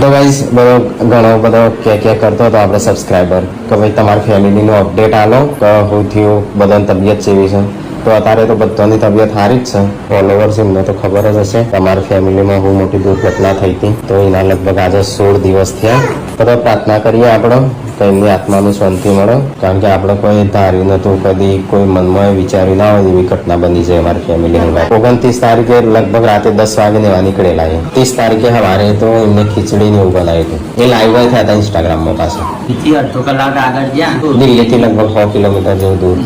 તો ગાઈઝ બધો ઘણો બધો કે કે કરતો હતો આપણે સબસ્ક્રાઈબર કે ભાઈ તમારી ફેમિલીનું અપડેટ આલો, કે હું થયું, બધાની તબિયત જેવી છે? તો અત્યારે તો બધાની તબિયત સારી જ છે. ફોલોવર્સ એમને તો ખબર જ હશે. તમારી ફેમિલીમાં હું મોટી દુર્ઘટના થઈ હતી. તો એના લગભગ આજે સોળ દિવસ થયા. તો પ્રાર્થના કરીએ આપણે. કે એમની આત્માનું શાંતિ મળે. કારણ કે આપણે કોઈ ધાર્યું નતું કદી કોઈ મનમાં વિચાર્યું ના હોય એવી ઘટના બની છે અમારી ફેમિલી ઓગણત્રીસ તારીખે લગભગ રાતે દસ વાગે એવા નીકળેલા એ. ત્રીસ તારીખે સવારે તો એમને ખીચડી ને એવું બનાવ્યું હતું. એ લાઈવ થયા હતા ઇન્સ્ટાગ્રામમાં પાછું. બીજી અડધો કલાક આગળ ગયા દિલ્હીથી લગભગ સો કિલોમીટર જેવું દૂર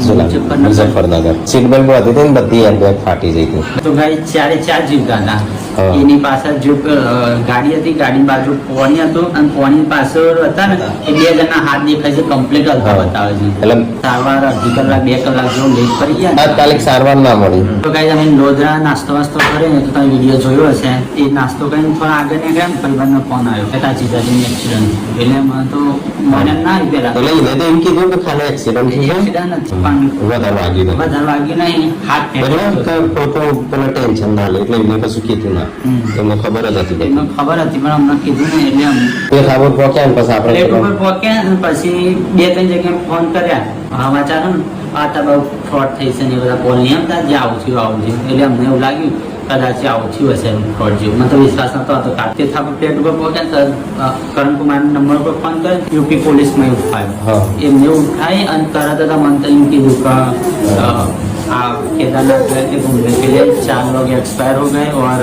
મુઝફ્ફરનગર. સીટ બેલ્ટ હતી ને બધી એરબેગ ફાટી જઈ હતી. તો ગાડી ચારે ચાર જીવતા હતા એની પાછળ જો ગાડી હતી ગાડી બાજુ પોણી હતું. અને પોણી પાછળ હતા ને એ બે જણા હાથ દેખાય છે કમ્પ્લીટ હલકા બતાવે છે. એટલે સારવાર અડધી કલાક બે કલાક જેવું લેટ ગયા તાત્કાલિક સારવાર ના મળી. તો કઈ તમે લોધરા નાસ્તો વાસ્તો કરે ને તો તમે વીડિયો જોયો હશે. એ નાસ્તો કરીને થોડા આગળ કેમ પરિવાર પરિવારનો ફોન આવ્યો. કે તાજી તાજી એક્સિડન્ટ એટલે મને તો મને ના પેલા તો એને તો એમ કીધું કે ખાલી એક્સિડન્ટ થઈ એક્સિડન્ટ પણ વધારે વાગી નહીં વધારે વાગ્યું નહીં હાથ એટલે. પેલા ટેન્શન ના લે એટલે એમને કશું કીધું ના. ખબર જ હતી એમને ખબર હતી પણ અમને કીધું ને એટલે અમે ખબર પહોંચ્યા ને પછી આપણે અને પછી બે ત્રણ જગ્યાએ ફોન કર્યા. સમાચાર ને. આ તો બહુ ફ્રોડ થઈ છે ને બધા બોલે એમ તા જે આવું થયું આવું થયું. એટલે અમને એવું લાગ્યું કદાચ આવું થયું હશે ફ્રોડ જેવું. મને તો વિશ્વાસ નતો હતો કાર્તિક થાપ પ્લેટ ઉપર પહોંચ્યા તો કરણ કુમાર નંબર ઉપર ફોન કર્યો યુપી પોલીસમાં એવું. થાય. એમને એવું થાય અને તરત જ મને તો એમ કીધું કે केदारनाथ गए थे घूमने के लिए चार लोग एक्सपायर हो गए और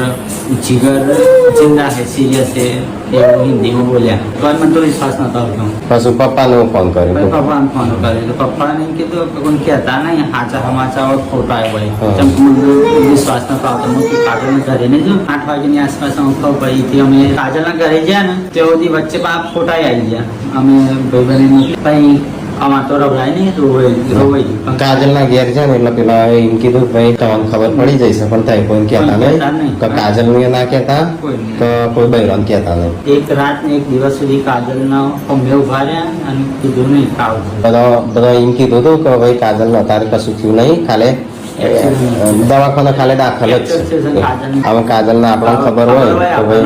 जिगर जिंदा है सीरियस है ये वो हिंदी में बोलिया तो મને તો વિશ્વાસ નતો આવતો પછી પપ્પાને ફોન કર્યો પછી પપ્પાને ફોન કર્યો તો પપ્પાને એમ કીધું કે કોઈ કહેતા નહીં સાચા સમાચાર હોય ખોટા આવ્યો હા. હોય ચમ મને વિશ્વાસ નતો આવતો હું કે કાજલના ઘરે ને જો આઠ વાગ્યાની આસપાસ હું ખબર પડી હતી અમે કાજલના ઘરે ગયા ને તે સુધી વચ્ચે બાપ ખોટા આવી ગયા અમે ભાઈ બહેન પછી અમાર તો રવડાય નહીં રોવાઈ કાજલ ના ઘેર છે ને એટલે પેલા એમ કીધું ભાઈ તમને ખબર પડી જશે પણ કોઈ કહેતા નહીં. કાજલ ને ના કહેતા. કે કોઈ બૈરાને કહેતા નહીં એક રાત ને એક દિવસ સુધી ખંભે ઊભા રહ્યા અને કીધું નહીં ખાવું બધા બધા એમ કીધું હતું કે ભાઈ કાજલ ને અત્યારે કશું થયું નહીં ખાલી દવાખાને ખાલી દાખલ જ છે. હવે કાજલ ને આપણને ખબર હોય તો ભાઈ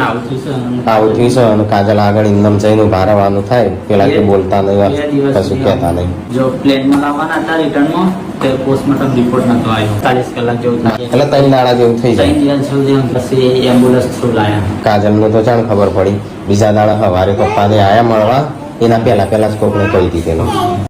આવું થયું છે અને કાજલ આગળ ઇન્દમ જઈને ઊભા રહેવાનું થાય. પેલા કે બોલતા નહીં કશું કહેતા નહીં. જો પ્લેનમાં લાવવાના હતા રિટર્નમાં તે પોસ્ટમોર્ટમ રિપોર્ટ નતો આવ્યો. ચાલીસ કલાક જેવું એટલે ત્રણ દાડા જેવું થઈ જાય. ત્રણ દિવસ સુધી પછી એમ્બ્યુલન્સ થ્રુ લાયા. કાજલનું તો જાણ ખબર પડી. બીજા દાડા સવારે પપ્પાને આયા મળવા એના પહેલા પહેલા જ કોકને કહી દીધેલું.